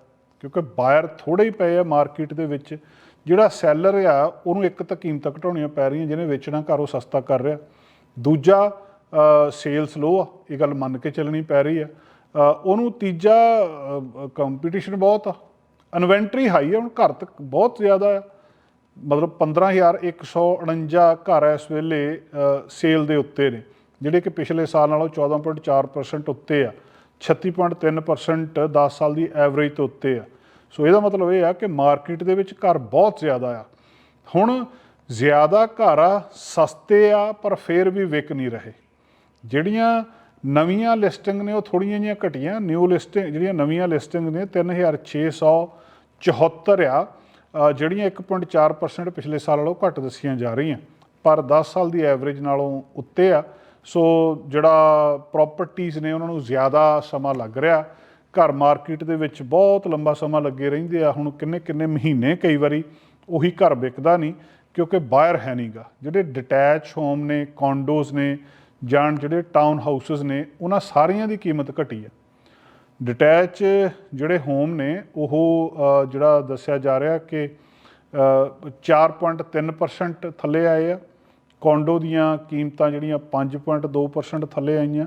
ਕਿਉਂਕਿ ਬਾਇਰ ਥੋੜੇ ਹੀ ਪਏ ਆ ਮਾਰਕੀਟ ਦੇ ਵਿੱਚ। ਜਿਹੜਾ ਸੈਲਰ ਆ, ਉਹਨੂੰ ਇੱਕ ਤਾਂ ਕੀਮਤਾਂ ਘਟਾਉਣੀਆਂ ਪੈ ਰਹੀਆਂ, ਜਿਹਨੇ ਵੇਚਣਾ, ਘਰ ਉਹ ਸਸਤਾ ਕਰ ਰਿਹਾ। ਦੂਜਾ ਸੇਲਸ ਲੋ ਆ, ਇਹ ਗੱਲ ਮੰਨ ਕੇ ਚੱਲਣੀ ਪੈ ਰਹੀ ਆ। ਉਹਨੂੰ ਤੀਜਾ ਕੰਪੀਟੀਸ਼ਨ ਬਹੁਤ ਆ। ਇਨਵੈਂਟਰੀ ਹਾਈ ਆ, ਹੁਣ ਘਰ ਤੱਕ ਬਹੁਤ ਜ਼ਿਆਦਾ ਆ। ਮਤਲਬ 15149 ਘਰ ਇਸ ਵੇਲੇ ਸੇਲ ਦੇ ਉੱਤੇ ਨੇ, ਜਿਹੜੇ ਕਿ ਪਿਛਲੇ ਸਾਲ ਨਾਲੋਂ 14.4% ਉੱਤੇ ਆ। 36.3% 10 ਸਾਲ ਦੀ ਐਵਰੇਜ ਤੋਂ ਉੱਤੇ ਆ। ਸੋ ਇਹਦਾ ਮਤਲਬ ਇਹ ਆ ਕਿ ਮਾਰਕੀਟ ਦੇ ਵਿੱਚ ਘਰ ਬਹੁਤ ਜ਼ਿਆਦਾ ਆ। ਹੁਣ ਜ਼ਿਆਦਾ ਘਰ ਆ ਸਸਤੇ ਆ ਪਰ ਫੇਰ ਵੀ ਵਿਕ ਨਹੀਂ ਰਹੇ। ਜਿਹੜੀਆਂ ਨਵੀਆਂ ਲਿਸਟਿੰਗ ਨੇ ਉਹ ਥੋੜੀਆਂ ਜਿਹੀਆਂ ਘਟੀਆਂ। ਨਿਊ ਲਿਸਟਿੰਗ ਜਿਹੜੀਆਂ ਨਵੀਆਂ ਲਿਸਟਿੰਗ ਨੇ 3674 ਆ। ਅ, ਜਿਹੜੀਆਂ 1.4% ਪਿਛਲੇ ਸਾਲ ਨਾਲੋਂ ਘੱਟ ਦੱਸੀਆਂ ਜਾ ਰਹੀਆਂ। ਪਰ 10 ਸਾਲ ਦੀ ਐਵਰੇਜ ਨਾਲੋਂ ਉੱਤੇ ਆ। ਸੋ ਜਿਹੜਾ ਪ੍ਰਾਪਰਟੀਆਂ ਨੇ ਉਹਨਾਂ ਨੂੰ ਜ਼ਿਆਦਾ ਸਮਾਂ ਲੱਗ ਰਿਹਾ। ਘਰ ਮਾਰਕੀਟ ਦੇ ਵਿੱਚ ਬਹੁਤ ਲੰਬਾ ਸਮਾਂ ਲੱਗੇ ਰਹਿੰਦੇ ਆ ਹੁਣ ਕਿੰਨੇ ਕਿੰਨੇ ਮਹੀਨੇ ਕਈ ਵਾਰੀ ਉਹੀ ਘਰ ਵਿਕਦਾ ਨਹੀਂ ਕਿਉਂਕਿ ਬਾਇਰ ਹੈ ਨਹੀਂਗਾ। ਜਿਹੜੇ ਡਿਟੈਚ ਹੋਮ ਨੇ ਕੌਂਡੋਜ਼ ਨੇ ਜਾਂ ਜਿਹੜੇ ਟਾਊਨ ਹਾਊਸਸ ਨੇ ਉਹਨਾਂ ਸਾਰੀਆਂ ਦੀ ਕੀਮਤ ਘਟੀ ਹੈ ਡਿਟੈਚ ਜਿਹੜੇ ਹੋਮ ਨੇ ਉਹ ਜਿਹੜਾ ਦੱਸਿਆ ਜਾ ਰਿਹਾ ਕਿ ਅ, 4.3% ਥੱਲੇ ਆਏ ਆ। ਕੌਂਡੋ ਦੀਆਂ ਕੀਮਤਾਂ ਜਿਹੜੀਆਂ 5.2% ਥੱਲੇ ਆਈਆਂ।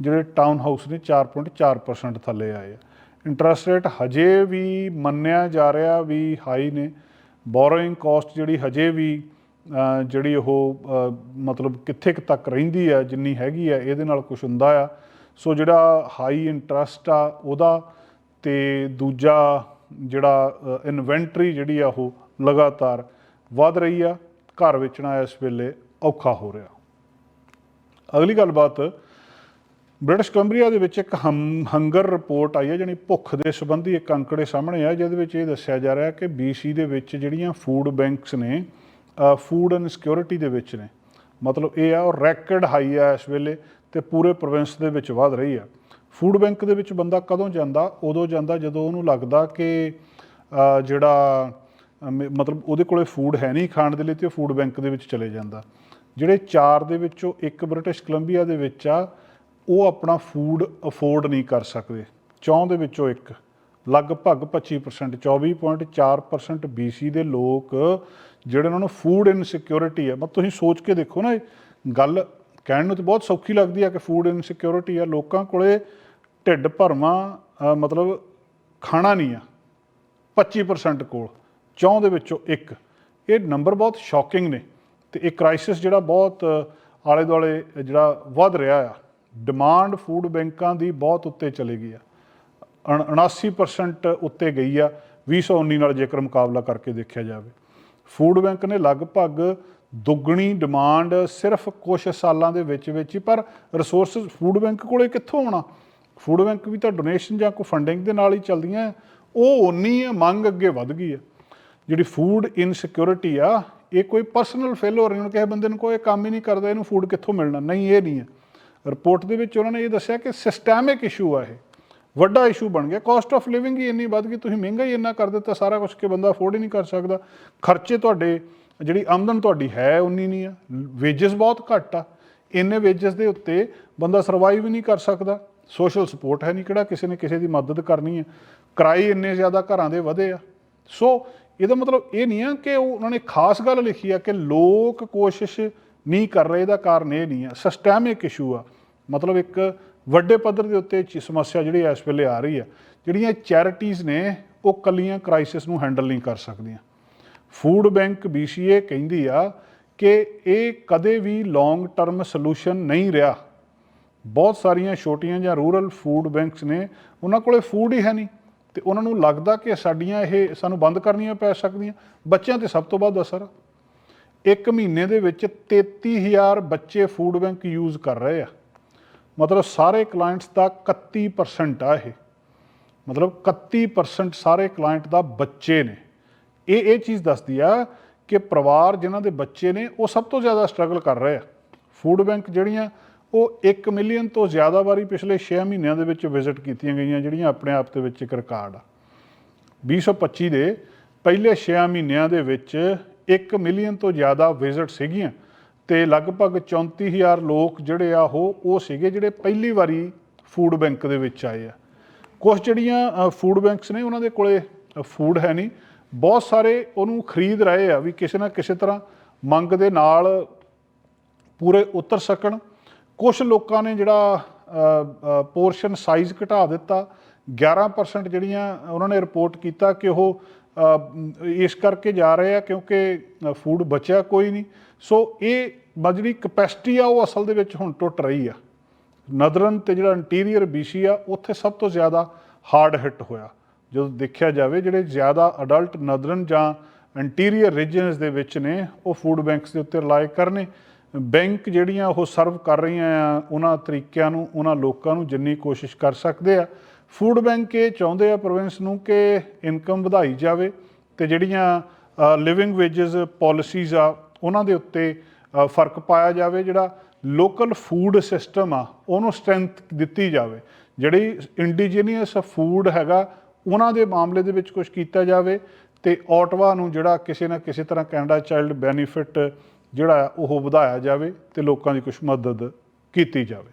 ਜਿਹੜੇ ਟਾਊਨ ਹਾਊਸ ਨੇ 4.4% ਥੱਲੇ ਆਏ ਆ। ਇੰਟਰਸਟ ਰੇਟ ਹਜੇ ਵੀ ਮੰਨਿਆ ਜਾ ਰਿਹਾ ਵੀ ਹਾਈ ਨੇ। ਬੋਰੋਇੰਗ ਕਾਸਟ ਜਿਹੜੀ ਹਜੇ ਵੀ ਜਿਹੜੀ ਉਹ ਮਤਲਬ ਕਿੱਥੇ ਕੁ ਤੱਕ ਰਹਿੰਦੀ ਆ, ਜਿੰਨੀ ਹੈਗੀ ਆ, ਇਹਦੇ ਨਾਲ ਕੁਝ ਹੁੰਦਾ ਆ। ਸੋ ਜਿਹੜਾ ਹਾਈ ਇੰਟਰਸਟ ਆ, ਉਹਦਾ ਤੇ ਦੂਜਾ ਜਿਹੜਾ ਇਨਵੈਂਟਰੀ ਜਿਹੜੀ ਆ, ਉਹ ਲਗਾਤਾਰ ਵਧ ਰਹੀ ਆ। ਘਰ ਵੇਚਣਾ ਇਸ ਵੇਲੇ ਔਖਾ ਹੋ ਰਿਹਾ। ਅਗਲੀ ਗੱਲਬਾਤ ਬ੍ਰਿਟਿਸ਼ ਕੋਲੰਬੀਆ ਦੇ ਵਿੱਚ ਇੱਕ ਹਮ- ਹੰਗਰ ਰਿਪੋਰਟ ਆਈ ਹੈ, ਜਾਣੀ ਭੁੱਖ ਦੇ ਸੰਬੰਧੀ ਇੱਕ ਅੰਕੜੇ ਸਾਹਮਣੇ ਆ ਜਿਹਦੇ ਵਿੱਚ ਇਹ ਦੱਸਿਆ ਜਾ ਰਿਹਾ ਕਿ BC ਦੇ ਵਿੱਚ ਜਿਹੜੀਆਂ ਫੂਡ ਬੈਂਕਸ ਨੇ ਫੂਡ ਇਨਸਿਕਿਉਰਿਟੀ ਦੇ ਵਿੱਚ ਨੇ। ਮਤਲਬ ਇਹ ਆ, ਉਹ ਰੈਕਡ ਹਾਈ ਆ ਇਸ ਵੇਲੇ ਤੇ ਪੂਰੇ ਪ੍ਰੋਵਿੰਸ ਦੇ ਵਿੱਚ ਵਧ ਰਹੀ ਆ। ਫੂਡ ਬੈਂਕ ਦੇ ਵਿੱਚ ਬੰਦਾ ਕਦੋਂ ਜਾਂਦਾ? ਉਦੋਂ ਜਾਂਦਾ ਜਦੋਂ ਉਹਨੂੰ ਲੱਗਦਾ ਕਿ ਜਿਹੜਾ ਮ- ਮਤਲਬ ਉਹਦੇ ਕੋਲੇ ਫੂਡ ਹੈ ਨਹੀਂ ਖਾਣ ਦੇ ਲਈ ਤੇ ਉਹ ਫੂਡ ਬੈਂਕ ਦੇ ਵਿੱਚ ਚਲੇ ਜਾਂਦਾ। ਜਿਹੜੇ ਚਾਰ ਦੇ ਵਿੱਚੋਂ ਇੱਕ ਬ੍ਰਿਟਿਸ਼ ਕੋਲੰਬੀਆ ਦੇ ਵਿੱਚ ਆ ਉਹ ਆਪਣਾ ਫੂਡ ਅਫੋਰਡ ਨਹੀਂ ਕਰ ਸਕਦੇ। ਚੌਂ ਦੇ ਵਿੱਚੋਂ ਇੱਕ, ਲਗਭਗ 25% 24.4% BC ਦੇ ਲੋਕ ਜਿਹੜੇ ਉਹਨਾਂ ਨੂੰ ਫੂਡ ਇਨਸਿਕਿਉਰਿਟੀ ਹੈ ਮਤ ਤੁਸੀਂ ਸੋਚ ਕੇ ਦੇਖੋ ਨਾ ਇਹ ਗੱਲ, ਕਹਿਣ ਨੂੰ ਤਾਂ ਬਹੁਤ ਸੌਖੀ ਲੱਗਦੀ ਹੈ ਕਿ ਫੂਡ ਇਨਸਿਕਿਉਰਿਟੀ ਆ। ਲੋਕਾਂ ਕੋਲੇ ਢਿੱਡ ਭਰਵਾਂ ਮਤਲਬ ਖਾਣਾ ਨਹੀਂ ਆ 25% ਕੋਲ। ਚੌਂ ਦੇ ਵਿੱਚੋਂ ਇੱਕ। ਇਹ ਨੰਬਰ ਬਹੁਤ ਸ਼ੌਕਿੰਗ ਨੇ। ਤੇ ਇਹ ਕ੍ਰਾਈਸਿਸ ਜਿਹੜਾ ਬਹੁਤ ਆਲੇ ਦੁਆਲੇ ਜਿਹੜਾ ਵੱਧ ਰਿਹਾ ਆ। ਡਿਮਾਂਡ ਫੂਡ ਬੈਂਕਾਂ ਦੀ ਬਹੁਤ ਉੱਤੇ ਚਲੇ ਗਈ ਆ। ਅਣ- 79% ਉੱਤੇ ਗਈ ਆ 2019 ਨਾਲ ਜੇਕਰ ਮੁਕਾਬਲਾ ਕਰਕੇ ਦੇਖਿਆ ਜਾਵੇ। ਫੂਡ ਬੈਂਕ ਨੇ ਲਗਭਗ ਦੁੱਗਣੀ ਡਿਮਾਂਡ ਸਿਰਫ ਕੁਝ ਸਾਲਾਂ ਦੇ ਵਿੱਚ ਵਿੱਚ ਹੀ, ਪਰ ਰਿਸੋਰਸਸ ਫੂਡ ਬੈਂਕ ਕੋਲੇ ਕਿੱਥੋਂ ਆਉਣਾ? ਫੂਡ ਬੈਂਕ ਵੀ ਤਾਂ ਡੋਨੇਸ਼ਨ ਜਾਂ ਕੋਈ ਫੰਡਿੰਗ ਦੇ ਨਾਲ ਹੀ ਚੱਲਦੀਆਂ ਉਹ ਉਨੀ ਹੈ ਮੰਗ ਅੱਗੇ ਵੱਧ ਗਈ ਹੈ ਜਿਹੜੀ ਫੂਡ ਇਨਸਿਕਿਉਰਿਟੀ ਆ, ਇਹ ਕੋਈ ਪਰਸਨਲ ਫੇਲਰ ਨਹੀਂ ਕਿਸੇ ਬੰਦੇ ਨੂੰ ਕੋਈ ਕੰਮ ਹੀ ਨਹੀਂ ਕਰਦਾ, ਇਹਨੂੰ ਫੂਡ ਕਿੱਥੋਂ ਮਿਲਣਾ? ਨਹੀਂ, ਇਹ ਨਹੀਂ ਹੈ ਰਿਪੋਰਟ ਦੇ ਵਿੱਚ ਉਹਨਾਂ ਨੇ ਇਹ ਦੱਸਿਆ ਕਿ ਸਿਸਟੈਮਿਕ ਇਸ਼ੂ ਆ ਇਹ। ਵੱਡਾ ਇਸ਼ੂ ਬਣ ਗਿਆ। ਕਾਸਟ ਆਫ ਲਿਵਿੰਗ ਹੀ ਇੰਨੀ ਵੱਧ ਗਈ। ਤੁਸੀਂ ਮਹਿੰਗਾ ਹੀ ਇੰਨਾ ਕਰ ਦਿੱਤਾ। ਸਾਰਾ ਕੁਝ ਕਿ ਬੰਦਾ ਅਫੋਰਡ ਹੀ ਨਹੀਂ ਕਰ ਸਕਦਾ। ਖਰਚੇ ਤੁਹਾਡੇ, ਜਿਹੜੀ ਆਮਦਨ ਤੁਹਾਡੀ ਹੈ, ਉਨੀ ਨਹੀਂ ਆ। ਵੇਜਸ ਬਹੁਤ ਘੱਟ ਆ। ਇੰਨੇ ਵੇਜਸ ਦੇ ਉੱਤੇ ਬੰਦਾ ਸਰਵਾਈਵ ਹੀ ਨਹੀਂ ਕਰ ਸਕਦਾ। ਸੋਸ਼ਲ ਸਪੋਰਟ ਹੈ ਨਹੀਂ ਕਿਹੜਾ। ਕਿਸੇ ਨੇ ਕਿਸੇ ਦੀ ਮਦਦ ਕਰਨੀ ਹੈ ਕਿਰਾਏ ਇੰਨੇ ਜ਼ਿਆਦਾ ਘਰਾਂ ਦੇ ਵਧੇ ਆ। ਸੋ ਇਹਦਾ ਮਤਲਬ ਇਹ ਨਹੀਂ ਆ ਕਿ ਉਹ ਉਹਨਾਂ ਨੇ ਖਾਸ ਗੱਲ ਲਿਖੀ ਆ ਕਿ ਲੋਕ ਕੋਸ਼ਿਸ਼ ਨਹੀਂ ਕਰ ਰਹੇ। ਦਾ ਕਾਰਨ ਇਹ ਨਹੀਂ ਆ। ਸਿਸਟੈਮਿਕ ਇਸ਼ੂ ਆ। ਮਤਲਬ ਇੱਕ ਵੱਡੇ ਪੱਧਰ ਦੇ ਉੱਤੇ ਚ ਸਮੱਸਿਆ ਜਿਹੜੀ ਇਸ ਵੇਲੇ ਆ ਰਹੀ ਆ ਜਿਹੜੀਆਂ ਚੈਰਿਟੀਜ਼ ਨੇ, ਉਹ ਕੱਲੀਆਂ ਕ੍ਰਾਈਸਿਸ ਨੂੰ ਹੈਂਡਲ ਨਹੀਂ ਕਰ ਸਕਦੀਆਂ। ਫੂਡ ਬੈਂਕ BCA ਕਹਿੰਦੀ ਆ ਕਿ ਇਹ ਕਦੇ ਵੀ ਲੌਂਗ ਟਰਮ ਸੋਲੂਸ਼ਨ ਨਹੀਂ ਰਿਹਾ। ਬਹੁਤ ਸਾਰੀਆਂ ਛੋਟੀਆਂ ਜਾਂ ਰੂਰਲ ਫੂਡ ਬੈਂਕਸ ਨੇ, ਉਹਨਾਂ ਕੋਲੇ ਫੂਡ ਹੀ ਹੈ ਨਹੀਂ ਤੇ ਉਹਨਾਂ ਨੂੰ ਲੱਗਦਾ ਕਿ ਸਾਡੀਆਂ ਇਹ ਸਾਨੂੰ ਬੰਦ ਕਰਨੀਆਂ ਪੈ ਸਕਦੀਆਂ। ਬੱਚਿਆਂ ਤੇ ਸਭ ਤੋਂ ਵੱਧ ਅਸਰ ਆ। ਇੱਕ ਮਹੀਨੇ ਦੇ ਵਿੱਚ 33000 ਬੱਚੇ ਫੂਡ ਬੈਂਕ ਯੂਜ਼ ਕਰ ਰਹੇ ਆ। ਮਤਲਬ ਸਾਰੇ ਕਲਾਇੰਟਸ ਦਾ 31% ਆ ਇਹ। ਮਤਲਬ 31% ਸਾਰੇ ਕਲਾਇੰਟ ਦਾ ਬੱਚੇ ਨੇ। ਇਹ ਇਹ ਚੀਜ਼ ਦੱਸਦੀ ਆ ਕਿ ਪਰਿਵਾਰ ਜਿਨ੍ਹਾਂ ਦੇ ਬੱਚੇ ਨੇ, ਉਹ ਸਭ ਤੋਂ ਜ਼ਿਆਦਾ ਸਟਰਗਲ ਕਰ ਰਹੇ ਆ। ਫੂਡ ਬੈਂਕ ਜਿਹੜੀਆਂ, ਉਹ 1 ਮਿਲੀਅਨ ਤੋਂ ਜ਼ਿਆਦਾ ਵਾਰੀ ਪਿਛਲੇ 6 ਮਹੀਨਿਆਂ ਦੇ ਵਿੱਚ ਵਿਜ਼ਿਟ ਕੀਤੀਆਂ ਗਈਆਂ, ਜਿਹੜੀਆਂ ਆਪਣੇ ਆਪ ਦੇ ਵਿੱਚ ਇੱਕ ਰਿਕਾਰਡ ਆ। 2025 ਦੇ ਪਹਿਲੇ 6 ਮਹੀਨਿਆਂ ਦੇ ਵਿੱਚ 1 ਮਿਲੀਅਨ ਤੋਂ ਜ਼ਿਆਦਾ ਵਿਜ਼ਿਟ ਸੀਗੀਆਂ। ਤੇ ਲਗਭਗ 34000 ਲੋਕ ਜਿਹੜੇ ਆ ਉਹ ਉਹ ਸੀਗੇ ਜਿਹੜੇ ਪਹਿਲੀ ਵਾਰੀ ਫੂਡ ਬੈਂਕ ਦੇ ਵਿੱਚ ਆਏ ਆ। ਕੁਝ ਜਿਹੜੀਆਂ ਫੂਡ ਬੈਂਕਸ ਨੇ ਉਹਨਾਂ ਦੇ ਕੋਲੇ ਫੂਡ ਹੈ ਨਹੀਂ। ਬਹੁਤ ਸਾਰੇ ਉਹਨੂੰ ਖਰੀਦ ਰਹੇ ਆ ਵੀ ਕਿਸੇ ਨਾ ਕਿਸੇ ਤਰ੍ਹਾਂ ਮੰਗ ਦੇ ਨਾਲ ਪੂਰੇ ਉਤਰ ਸਕਣ। ਕੁਝ ਲੋਕਾਂ ਨੇ ਜਿਹੜਾ ਪੋਰਸ਼ਨ ਸਾਈਜ਼ ਘਟਾ ਦਿੱਤਾ। 11% ਜਿਹੜੀਆਂ ਉਹਨਾਂ ਨੇ ਰਿਪੋਰਟ ਕੀਤਾ ਕਿ ਉਹ ਇਸ ਕਰਕੇ ਜਾ ਰਹੇ ਆ ਕਿਉਂਕਿ ਫੂਡ ਬਚਿਆ ਕੋਈ ਨਹੀਂ। ਸੋ ਇਹ ਬ- ਜਿਹੜੀ ਕਪੈਸਿਟੀ ਆ, ਉਹ ਅਸਲ ਦੇ ਵਿੱਚ ਹੁਣ ਟੁੱਟ ਰਹੀ ਆ। ਨਦਰਨ ਤੇ ਜਿਹੜਾ ਇੰਟੀਰੀਅਰ BC ਆ, ਉੱਥੇ ਸਭ ਤੋਂ ਜ਼ਿਆਦਾ ਹਾਰਡ ਹਿੱਟ ਹੋਇਆ। ਜਦੋਂ ਦੇਖਿਆ ਜਾਵੇ, ਜਿਹੜੇ ਜ਼ਿਆਦਾ ਅਡਲਟ ਨਦਰਨ ਜਾਂ ਇੰਟੀਰੀਅਰ ਰੀਜਨਸ ਦੇ ਵਿੱਚ ਨੇ, ਉਹ ਫੂਡ ਬੈਂਕਸ ਦੇ ਉੱਤੇ ਰਿਲਾਈ ਕਰਨੇ। ਬੈਂਕ ਜਿਹੜੀਆਂ ਉਹ ਸਰਵ ਕਰ ਰਹੀਆਂ ਆ, ਉਹਨਾਂ ਤਰੀਕਿਆਂ ਨੂੰ, ਉਹਨਾਂ ਲੋਕਾਂ ਨੂੰ ਜਿੰਨੀ ਕੋਸ਼ਿਸ਼ ਕਰ ਸਕਦੇ ਆ। ਫੂਡ ਬੈਂਕ ਇਹ ਚਾਹੁੰਦੇ ਆ ਪ੍ਰੋਵਿੰਸ ਨੂੰ ਕਿ ਇਨਕਮ ਵਧਾਈ ਜਾਵੇ ਤੇ ਜਿਹੜੀਆਂ ਲਿਵਿੰਗ ਵੇਜਸ ਪਾਲਿਸੀਜ਼ ਆ, ਉਹਨਾਂ ਦੇ ਉੱਤੇ ਫ਼ਰਕ ਪਾਇਆ ਜਾਵੇ, ਜਿਹੜਾ ਲੋਕਲ ਫੂਡ ਸਿਸਟਮ ਆ, ਉਹਨੂੰ ਸਟਰੈਂਥ ਦਿੱਤੀ ਜਾਵੇ। ਜਿਹੜੀ ਇੰਡੀਜੀਨੀਅਸ ਫੂਡ ਹੈਗਾ, ਉਹਨਾਂ ਦੇ ਮਾਮਲੇ ਦੇ ਵਿੱਚ ਕੁਝ ਕੀਤਾ ਜਾਵੇ ਤੇ ਆਟਵਾ ਨੂੰ ਜਿਹੜਾ ਕਿਸੇ ਨਾ ਕਿਸੇ ਤਰ੍ਹਾਂ ਕੈਨੇਡਾ ਚਾਈਲਡ ਬੈਨੀਫਿਟ ਜਿਹੜਾ ਆ, ਉਹ ਵਧਾਇਆ ਜਾਵੇ ਤੇ ਲੋਕਾਂ ਦੀ ਕੁਝ ਮਦਦ ਕੀਤੀ ਜਾਵੇ।